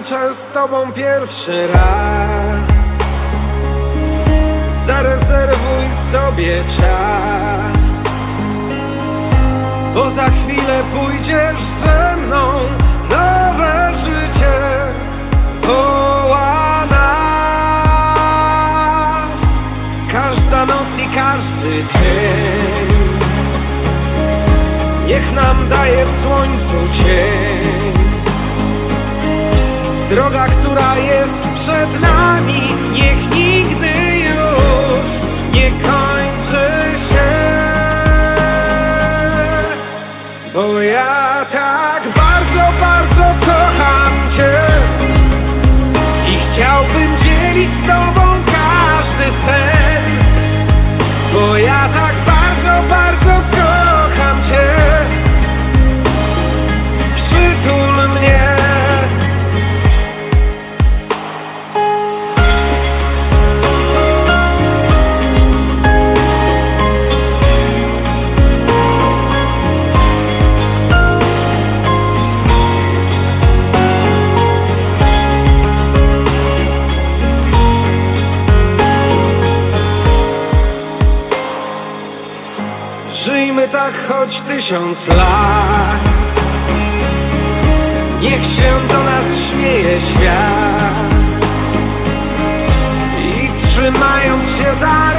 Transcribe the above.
zobaczę z tobą pierwszy raz. Zarezerwuj sobie czas. Bo za chwilę pójdziesz ze mną. Nowe życie woła nas. Każda noc i każdy dzień. Niech nam daje w słońcu Bo ja tak Żyjmy tak choć tysiąc lat. Niech się do nas śmieje świat. I trzymając się za